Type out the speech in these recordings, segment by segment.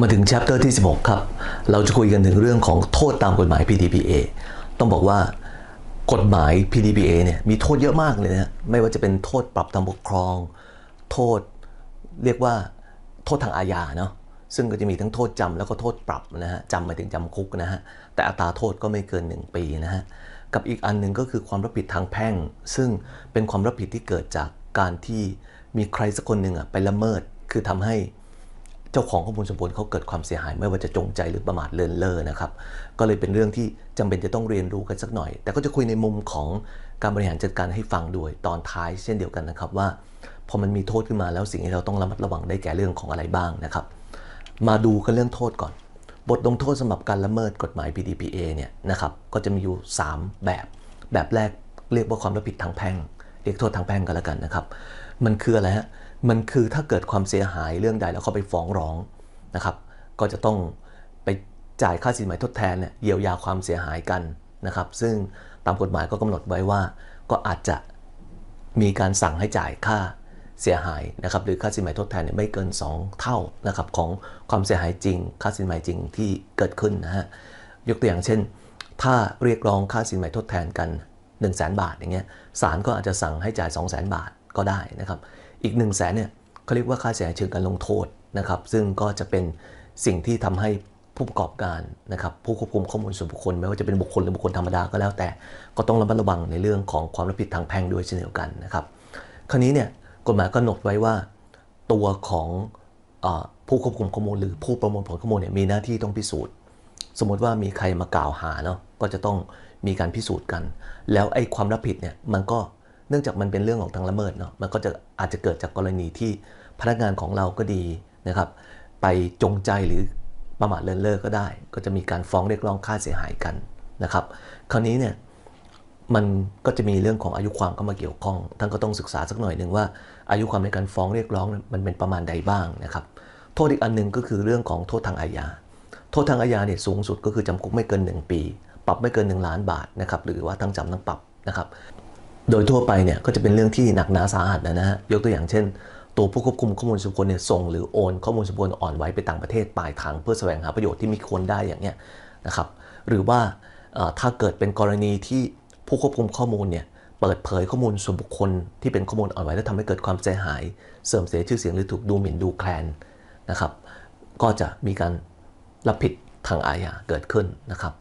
มาถึง chapter ที่ 16 ครับ เราจะคุยกันถึงเรื่องของโทษตามกฎหมาย PDPA ต้องบอกว่ากฎหมาย PDPA เนี่ยมีโทษเยอะมากเลยนะไม่ว่าจะเป็นโทษปรับทางปกครอง โทษเรียกว่าโทษทางอาญาเนาะซึ่งก็จะมีทั้งโทษจำแล้วก็โทษปรับนะฮะจำหมายถึงจำคุกนะฮะแต่อัตราโทษก็ไม่เกิน 1 ปีนะฮะกับอีกอันหนึ่งก็คือความรับผิดทางแพ่ง ซึ่งเป็นความรับผิดที่เกิดจากการที่มีใครสักคนหนึ่งอะไปละเมิดคือทำให้ เจ้าของข้อมูลส่วนบุคคลเขาเกิดความเสียหาย ไม่ว่าจะจงใจหรือประมาทเลินเล่อนะครับ ก็เลยเป็นเรื่องที่จำเป็นจะต้องเรียนรู้กันสักหน่อย แต่ก็จะคุยในมุมของการบริหารจัดการให้ฟังด้วยตอนท้ายเช่นเดียวกันนะครับว่า พอมันมีโทษขึ้นมาแล้วสิ่งที่เราต้องระมัดระวังได้แก่เรื่องของอะไรบ้างนะครับ มาดูกันเรื่องโทษก่อน บทลงโทษสำหรับการละเมิดกฎหมาย PDPA เนี่ยนะครับก็จะมีอยู่ 3 แบบ แบบแรกเรียกว่าความรับผิดทางแพ่งเรียกโทษทางแพ่งกันแล้วกันนะครับ มันคืออะไรฮะ มันคือถ้าเกิดความเสียหายเรื่องใดแล้วเขาไปฟ้องร้องนะครับ ก็จะต้องไปจ่ายค่าสินไหมทดแทนเนี่ยเยียวยาความเสียหายกันนะครับ ซึ่งตามกฎหมายก็กำหนดไว้ว่า ก็อาจจะมีการสั่งให้จ่ายค่าเสียหายนะครับหรือค่าสินไหมทดแทนเนี่ยไม่เกิน 2 เท่านะครับของความเสียหายจริง ค่าสินไหมจริงที่เกิดขึ้นนะฮะยกตัวอย่างเช่น ถ้าเรียกร้องค่าสินไหมทดแทนกัน 1 0 0 0 0แบาทอย่างเงี้ยศาลก็อาจจะสั่งให้จ่าย 2 0 0 0 0 0 บาทก็ได้นะครับ อีก1 0 0 0 0แสนเนี่ยเขาเรียกว่าค่าเสียหายเชิงการลงโทษนะครับ ซึ่งก็จะเป็นสิ่งที่ทำให้ผู้ประกอบการนะครับผู้ควบคุมข้อมูลส่วนบุคคลไม่ว่าจะเป็นบุคคลหรือบุคคลธรรมดาก็แล้วแต่ ก็ต้องระมัดระวังในเรื่องของความรับผิดทางแพ่งด้วยเช่นเดียวกันนะครับคราวนี้เนี่ยกฎหมายก็กำหนดไว้ว่าตัวของอผู้ควบคุมข้อมูลหรือผู้ประมวลผลข้อมูลเนี่ยมีหน้าที่ต้องพิสูจน์ สมมติว่ามีใครมากล่าวหาเนาะก็จะต้องมีการพิสูจน์กัน แล้วไอ้ความรับผิดเนี่ยมันก็ เนื่องจากมันเป็นเรื่องของทางละเมิดเนาะมันก็จะอาจจะเกิดจากกรณีที่พนักงานของเราก็ดีนะครับ ไปจงใจหรือประมาทเลินเล่อก็ได้ ก็จะมีการฟ้องเรียกร้องค่าเสียหายกันนะครับ คราวนี้เนี่ยมันก็จะมีเรื่องของอายุความเข้ามาเกี่ยวข้อง ท่านก็ต้องศึกษาสักหน่อยหนึ่งว่า อายุความในการฟ้องเรียกร้องมันเป็นประมาณใดบ้างนะครับ โทษอีกอันหนึ่งก็คือเรื่องของโทษทางอาญา โทษทางอาญาเนี่ยสูงสุดก็คือจำคุกไม่เกิน 1 ปี ปรับไม่เกิน 1 ล้านบาทนะครับ หรือว่าทั้งจำทั้งปรับนะครับ โดยทั่วไปเนี่ยก็จะเป็นเรื่องที่หนักหนาสาหัสนะฮะยกตัวอย่างเช่น ตัวผู้ควบคุมข้อมูลส่วนบุคคลเนี่ยส่งหรือโอนข้อมูลส่วนบุคคลอ่อนไว้ไปต่างประเทศปลายทางเพื่อแสวงหาประโยชน์ที่มีควรได้อย่างเนี้ยนะครับหรือว่าถ้าเกิดเป็นกรณีที่ผู้ควบคุมข้อมูลเนี่ยเปิดเผยข้อมูลส่วนบุคคลที่เป็นข้อมูลอ่อนไหวและทำให้เกิดความเสียหาย เสื่อมเสียชื่อเสียงหรือถูกดูหมิ่นดูแคลนนะครับก็จะมีการรับผิดทางอาญาเกิดขึ้นนะครับ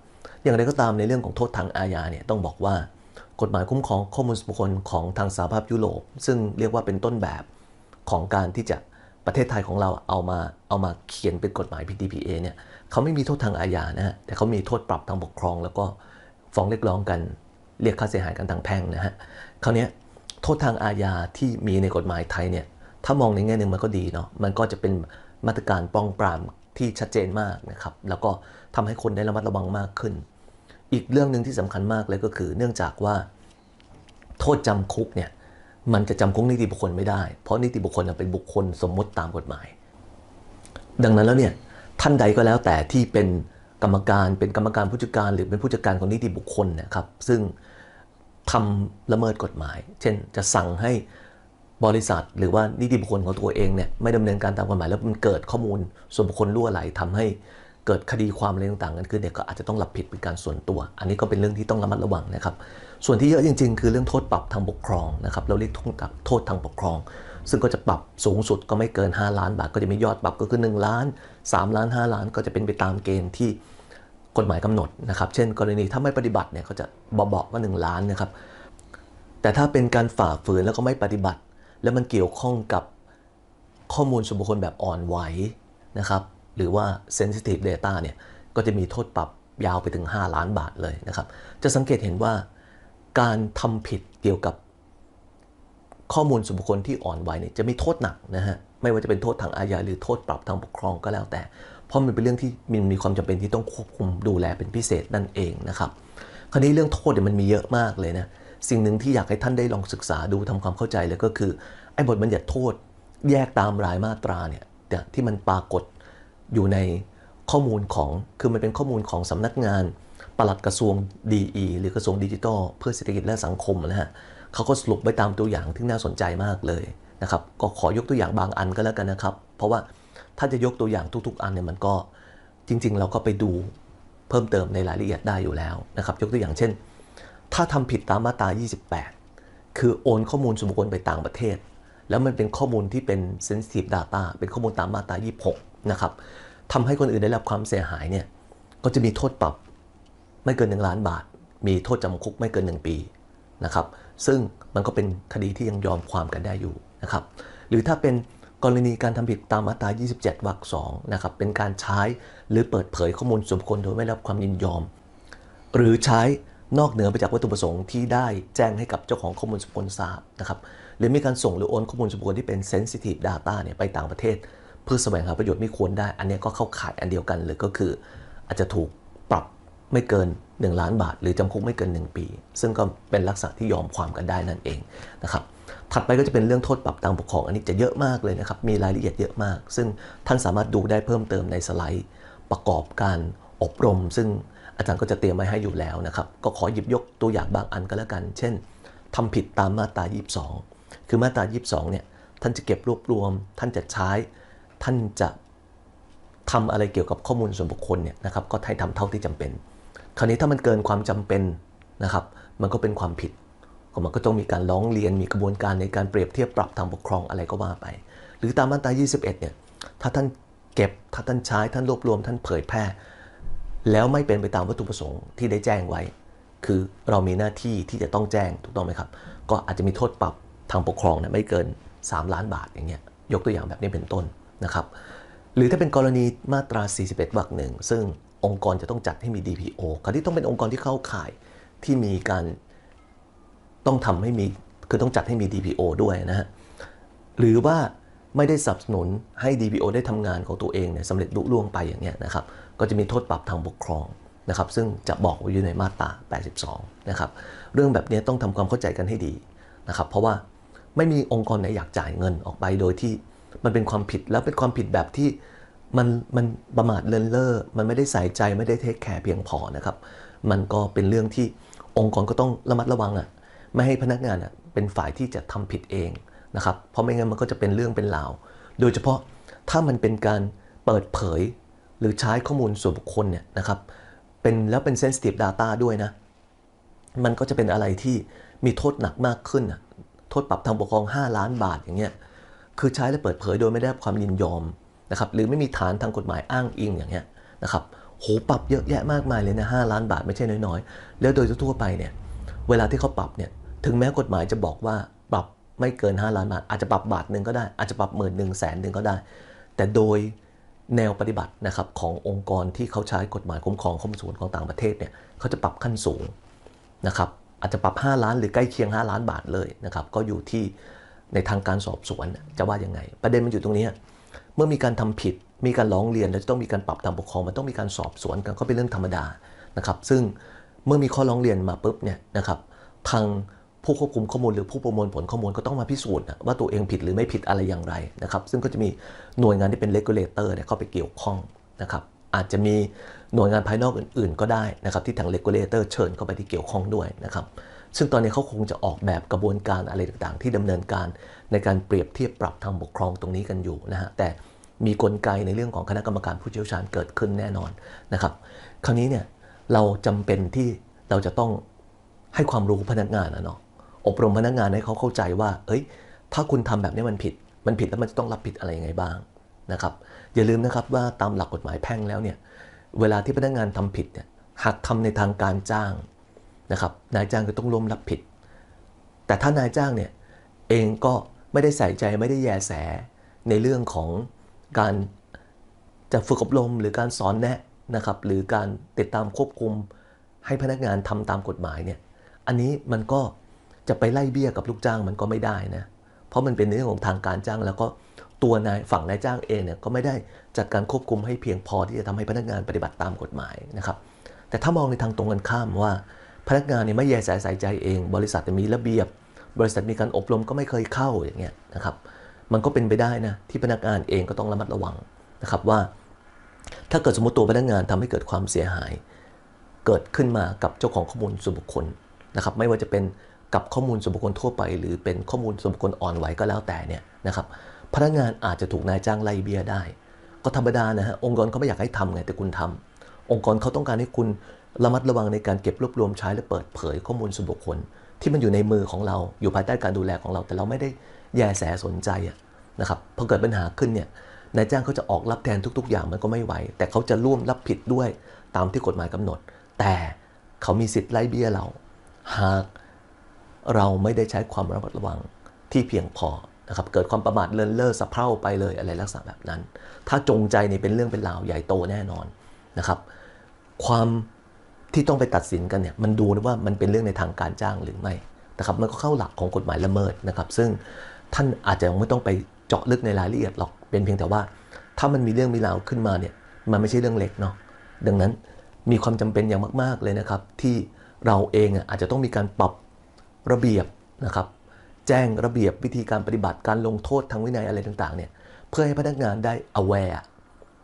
อย่างไรก็ตามในเรื่องของโทษทางอาญาเนี่ยต้องบอกว่า กฎหมายคุ้มครองข้อมูลส่วนบุคคลของทางสหภาพยุโรป ซึ่งเรียกว่าเป็นต้นแบบของการที่จะประเทศไทยของเราเอามาเอามาเขียนเป็นกฎหมาย PDPA เนี่ยเขาไม่มีโทษทางอาญานะฮะแต่เขามีโทษปรับทางปกครอง แล้วก็ฟ้องเรียกร้องกันเรียกค่าเสียหายกันทางแพ่งนะฮะคราวนี้โทษทางอาญาที่มีในกฎหมายไทยเนี่ยถ้ามองในแง่หนึ่งมันก็ดีเนาะมันก็จะเป็นมาตรการป้องปรามที่ชัดเจนมากนะครับแล้วก็ทำให้คนได้ระมัดระวังมากขึ้น อีกเรื่องหนึ่งที่สำคัญมากเลยก็คือ เนื่องจากว่าโทษจำคุกเนี่ยมันจะจำคุกนิติบุคคลไม่ได้ เพราะนิติบุคคลเป็นบุคคลสมมติตามกฎหมาย ดังนั้นแล้วเนี่ยท่านใดก็แล้วแต่ที่เป็นกรรมการเป็นกรรมการผู้จัดการ หรือเป็นผู้จัดการของนิติบุคคลเนะครับ ซึ่งทำละเมิดกฎหมาย เช่นจะสั่งให้บริษัท หรือว่านิติบุคคลของตัวเองเนี่ยไม่ดำเนินการตามกฎหมายแล้วมันเกิดข้อมูลส่วนบุคคลรั่วไหลทำให้ กิดคดีความอะไรต่างๆกันขึ้นเนี่ยก็อาจจะต้องรับผิดเป็นการส่วนตัว อันนี้ก็เป็นเรื่องที่ต้องระมัดระวังนะครับ ส่วนที่เยอะจริง ๆ คือเรื่องโทษปรับทางปกครองนะครับเราเรียกโทษทางปกครอง ซึ่งก็จะปรับสูงสุดก็ไม่เกิน 5 ล้านบาท ก็จะมียอดปรับก็คือ1ล้าน 3 ล้าน 5 ล้านก็จะเป็นไปตามเกณฑ์ที่กฎหมายกำหนดนะครับ เช่น กรณีถ้าไม่ปฏิบัติเนี่ยเขาจะบอกว่า 1 ล้านนะครับ แต่ถ้าเป็นการฝ่าฝืนแล้วก็ไม่ปฏิบัติ แล้วมันเกี่ยวข้องกับข้อมูลส่วนบุคคลแบบอ่อนไหวนะครับ หรือว่า sensitive data เนี่ยก็จะมีโทษปรับยาวไปถึง 5 ล้านบาทเลยนะครับ จะสังเกตเห็นว่าการทำผิดเกี่ยวกับข้อมูลส่วนบุคคลที่อ่อนไหวเนี่ยจะมีโทษหนักนะฮะไม่ว่าจะเป็นโทษทางอาญาหรือโทษปรับทางปกครองก็แล้วแต่ เพราะมันเป็นเรื่องที่มันมีความจำเป็นที่ต้องควบคุมดูแลเป็นพิเศษนั่นเองนะครับคราวนี้เรื่องโทษเนี่ยมันมีเยอะมากเลยนะสิ่งหนึ่งที่อยากให้ท่านได้ลองศึกษาดูทำความเข้าใจเลยก็คือไอ้บทบัญญัติโทษแยกตามรายมาตราเนี่ยที่มันปรากฏ อยู่ในข้อมูลของคือมันเป็นข้อมูลของสำนักงานปลัดกระทรวง DE หรือกระทรวงดิจิทัลเพื่อเศรษฐกิจและสังคมนะฮะเขาก็สรุปไว้ตามตัวอย่างที่น่าสนใจมากเลยนะครับก็ขอยกตัวอย่างบางอันก็แล้วกันนะครับ เพราะว่าถ้าจะยกตัวอย่างทุกๆ อันเนี่ยมันก็จริง ๆ เราก็ไปดูเพิ่มเติมในรายละเอียดได้อยู่แล้วนะครับ ยกตัวอย่างเช่น ถ้าทำผิดตามมาตรา 28 คือโอนข้อมูลส่วนบุคคลไปต่างประเทศ แล้วมันเป็นข้อมูลที่เป็น sensitive data เป็นข้อมูลตามมาตรา 26 นะครับทำให้คนอื่นได้รับความเสียหายเนี่ยก็จะมีโทษปรับไม่เกิน 1 ล้านบาท มีโทษจำคุกไม่เกิน 1 ปีนะครับ ซึ่งมันก็เป็นคดีที่ยังยอมความกันได้อยู่นะครับ หรือถ้าเป็นกรณีการทำผิดตามมาตรา 27 วรรค2นะครับ เป็นการใช้หรือเปิดเผยข้อมูลส่วนบุคคลโดยไม่ได้รับความยินยอม หรือใช้นอกเหนือไปจากวัตถุประสงค์ที่ได้แจ้งให้กับเจ้าของข้อมูลส่วนบุคคลทราบนะครับ หรือมีการส่งหรือโอนข้อมูลส่วนบุคคลที่เป็น sensitive data เนี่ยไปต่างประเทศ เพื่อแสวงหาประโยชน์ไม่ควรได้ อันนี้ก็เข้าข่ายอันเดียวกันเลยก็คือ อาจจะถูกปรับไม่เกิน 1 ล้านบาท หรือจำคุกไม่เกิน 1 ปี ซึ่งก็เป็นลักษณะที่ยอมความกันได้นั่นเองนะครับถัดไปก็จะเป็นเรื่องโทษปรับทางปกครองอันนี้จะเยอะมากเลยนะครับ มีรายละเอียดเยอะมาก ซึ่งท่านสามารถดูได้เพิ่มเติมในสไลด์ประกอบการอบรม ซึ่งอาจารย์ก็จะเตรียมไว้ให้อยู่แล้วนะครับ ก็ขอหยิบยกตัวอย่างบางอันก็แล้วกัน เช่นทำผิดตามมาตรา 22 คือมาตรา 22 เนี่ย ท่านจะเก็บรวบรวม ท่านจะใช้ ท่านจะทำอะไรเกี่ยวกับข้อมูลส่วนบุคคลเนี่ยนะครับก็ให้ทำเท่าที่จำเป็น คราวนี้ถ้ามันเกินความจำเป็นนะครับ มันก็เป็นความผิดมันก็ต้องมีการร้องเรียนมีกระบวนการในการเปรียบเทียบปรับทางปกครองอะไรก็ว่าไป หรือตามมาตรา 21 เนี่ยถ้าท่านเก็บถ้าท่านใช้ท่านรวบรวม ท่านเผยแพร่ แล้วไม่เป็นไปตามวัตถุประสงค์ที่ได้แจ้งไว้ คือเรามีหน้าที่ที่จะต้องแจ้งถูกต้องไหมครับ ก็อาจจะมีโทษปรับทางปกครองเนี่ยไม่เกิน 3 ล้านบาทอย่างเงี้ยยกตัวอย่างแบบนี้เป็นต้น นะครับหรือถ้าเป็นกรณีมาตรา 41วรรคหนึ่งซึ่งองค์กรจะต้องจัดให้มี DPO คราวที่ต้องเป็นองค์กรที่เข้าข่ายที่มีการต้องทำให้มีคือต้องจัดให้มี DPO ด้วยนะฮะหรือว่าไม่ได้สนับสนุนให้ DPO ได้ทำงานของตัวเองเนี่ยสำเร็จลุล่วงไปอย่างเงี้ยนะครับก็จะมีโทษปรับทางปกครองนะครับซึ่งจะบอกไว้อยู่ในมาตรา 82 นะครับเรื่องแบบนี้ต้องทำความเข้าใจกันให้ดีนะครับเพราะว่าไม่มีองค์กรไหนอยากจ่ายเงินออกไปโดยที่ มันเป็นความผิดแล้วเป็นความผิดแบบที่มันมันประมาทเลินเล่อ มันไม่ได้ใส่ใจไม่ได้เทคแคร์เพียงพอนะครับ มันก็เป็นเรื่องที่องค์กรก็ต้องระมัดระวังอะ ไม่ให้พนักงานอะเป็นฝ่ายที่จะทำผิดเองนะครับ เพราะไม่งั้นมันก็จะเป็นเรื่องเป็นราว โดยเฉพาะถ้ามันเป็นการเปิดเผย หรือใช้ข้อมูลส่วนบุคคลเนี่ยนะครับ เป็นแล้วเป็น sensitive data ด้วยนะ มันก็จะเป็นอะไรที่มีโทษหนักมากขึ้นอะโทษปรับทางปกครอง 5 ล้านบาทอย่างเงี้ย คือใช้และเปิดเผยโดยไม่ได้ความยินยอมนะครับหรือไม่มีฐานทางกฎหมายอ้างอิงอย่างเงี้ยนะครับโหปรับเยอะแยะมากมายเลยนะ5ล้านบาทไม่ใช่น้อยๆ แล้วโดยทั่วไปเนี่ยเวลาที่เขาปรับเนี่ยถึงแม้กฎหมายจะบอกว่าปรับไม่เกิน 5 ล้านบาท อาจจะปรับบาทหนึ่งก็ได้ อาจจะปรับหมื่นหนึ่งแสนหนึ่งก็ได้ แต่โดยแนวปฏิบัตินะครับขององค์กรที่เขาใช้กฎหมายคุ้มครองข้อมูลส่วนของต่างประเทศเนี่ยเขาจะปรับขั้นสูงนะครับอาจจะปรับ 5 ล้านหรือใกล้เคียง 5 ล้านบาทเลยนะครับก็อยู่ที่ ในทางการสอบสวนจะว่ายังไง ประเด็นมันอยู่ตรงนี้ เมื่อมีการทำผิด มีการร้องเรียนแล้วจะต้องมีการปรับทางปกครองมันต้องมีการสอบสวนกันก็เป็นเรื่องธรรมดานะครับ ซึ่งเมื่อมีข้อร้องเรียนมาปุ๊บเนี่ยนะครับทางผู้ควบคุมข้อมูลหรือผู้ประมวลผลข้อมูลก็ต้องมาพิสูจน์ว่าตัวเองผิดหรือไม่ผิดอะไรอย่างไรนะครับซึ่งก็จะมีหน่วยงานที่เป็น regulator เนี่ยเข้าไปเกี่ยวข้องนะครับอาจจะมีหน่วยงานภายนอกอื่น ๆ ก็ได้นะครับที่ทาง regulator เชิญเข้าไปที่เกี่ยวข้องด้วยนะครับ ซึ่งตอนนี้เขาคงจะออกแบบกระบวนการอะไรต่างๆ ที่ดำเนินการในการเปรียบเทียบปรับทางปกครองตรงนี้กันอยู่นะฮะแต่มีกลไกในเรื่องของคณะกรรมการผู้เชี่ยวชาญเกิดขึ้นแน่นอนนะครับ คราวนี้เนี่ยเราจำเป็นที่เราจะต้องให้ความรู้พนักงานนะเนาะอบรมพนักงานให้เขาเข้าใจว่า เอ้ย ถ้าคุณทำแบบนี้มันผิด มันผิดแล้วมันจะต้องรับผิดอะไรยังไงบ้างนะครับ อย่าลืมนะครับว่าตามหลักกฎหมายแพ่งแล้วเนี่ย เวลาที่พนักงานทำผิดเนี่ย หากทำในทางการจ้าง นะครับนายจ้างก็ต้องร่วมรับผิด แต่ถ้านายจ้างเนี่ยเองก็ไม่ได้ใส่ใจไม่ได้แยแสในเรื่องของการจะฝึกอบรมหรือการสอนแนะนะครับหรือการติดตามควบคุมให้พนักงานทำตามกฎหมายเนี่ยอันนี้มันก็จะไปไล่เบี้ยกับลูกจ้างมันก็ไม่ได้นะเพราะมันเป็นเรื่องของทางการจ้างแล้วก็ตัวนายฝั่งนายจ้างเองเนี่ยก็ไม่ได้จัดการควบคุมให้เพียงพอที่จะทำให้พนักงานปฏิบัติตามกฎหมายนะครับแต่ถ้ามองในทางตรงกันข้ามว่า พนักงานเนี่ยไม่แยแสใส่ใจเอง บริษัทมีระเบียบ บริษัทมีการอบรมก็ไม่เคยเข้าอย่างเงี้ยนะครับ มันก็เป็นไปได้นะที่พนักงานเองก็ต้องระมัดระวังนะครับว่า ถ้าเกิดสมมติตัวพนักงานทำให้เกิดความเสียหาย เกิดขึ้นมากับเจ้าของข้อมูลส่วนบุคคลนะครับ ไม่ว่าจะเป็นกับข้อมูลส่วนบุคคลทั่วไป หรือเป็นข้อมูลส่วนบุคคลอ่อนไหวก็แล้วแต่เนี่ยนะครับพนักงานอาจจะถูกนายจ้างไล่เบี้ยได้ ก็ธรรมดานะฮะองค์กรเขาไม่อยากให้ทำไงแต่คุณทำองค์กรเขาต้องการให้คุณ ระมัดระวังในการเก็บรวบรวมใช้และเปิดเผยข้อมูลส่วนบุคคล ที่มันอยู่ในมือของเราอยู่ภายใต้การดูแลของเรา แต่เราไม่ได้แยแสสนใจนะครับพอเกิดปัญหาขึ้นเนี่ยนายจ้างเขาจะออกรับแทนทุก ๆ อย่างมันก็ไม่ไหว แต่เขาจะร่วมรับผิดด้วยตามที่กฎหมายกำหนด แต่เขามีสิทธิ์ไล่เบี้ยเรา หากเราไม่ได้ใช้ความระมัดระวังที่เพียงพอนะครับเกิดความประมาทเลินเล่อสะเพร่าไปเลยอะไรลักษณะแบบนั้น ถ้าจงใจเนี่ยเป็นเรื่องเป็นราวใหญ่โตแน่นอนนะครับ ความ ที่ต้องไปตัดสินกันเนี่ยมันดูนะว่ามันเป็นเรื่องในทางการจ้างหรือไม่นะครับมันก็เข้าหลักของกฎหมายละเมิดนะครับ ซึ่งท่านอาจจะยังไม่ต้องไปเจาะลึกในรายละเอียดหรอกเป็นเพียงแต่ว่า ถ้ามันมีเรื่องมีราวขึ้นมาเนี่ยมันไม่ใช่เรื่องเล็กเนาะดังนั้นมีความจำเป็นอย่างมาก ๆเลยนะครับ ที่เราเองอะอาจจะต้องมีการปรับระเบียบนะครับ แจ้งระเบียบวิธีการปฏิบัติการลงโทษทางวินัยอะไรต่างๆเนี่ยเพื่อให้พนักงานได้ aware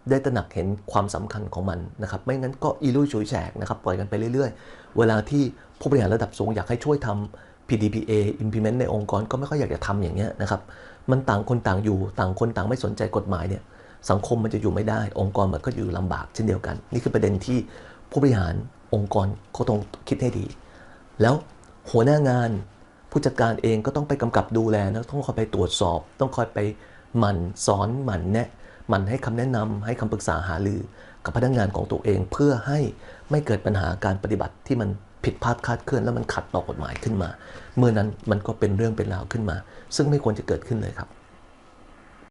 ได้ตระหนักเห็นความสำคัญของมันนะครับ ไม่งั้นก็อีลุ่ยฉุยแฉกนะครับ ปล่อยกันไปเรื่อยๆ เวลาที่ผู้บริหารระดับสูงอยากให้ช่วยทำ PDPA implement ในองค์กรก็ไม่ค่อยอยากจะทำอย่างเงี้ยนะครับ มันต่างคนต่างอยู่ ต่างคนต่างไม่สนใจกฎหมายเนี่ย สังคมมันจะอยู่ไม่ได้ องค์กรมันก็อยู่ลำบากเช่นเดียวกัน นี่คือประเด็นที่ผู้บริหารองค์กรเขาต้องคิดให้ดี แล้วหัวหน้างานผู้จัดการเองก็ต้องไปกำกับดูแลนะต้องคอยไปตรวจสอบ ต้องคอยไปหมั่นสอนหมั่นแนะ มันให้คำแนะนำให้คำปรึกษาหารือกับพนักงานของตัวเอง เพื่อให้ไม่เกิดปัญหาการปฏิบัติที่มันผิดพลาดคาดเคลื่อน แล้วมันขัดต่อกฎหมายขึ้นมา เมื่อนั้นมันก็เป็นเรื่องเป็นราวขึ้นมา ซึ่งไม่ควรจะเกิดขึ้นเลยครับ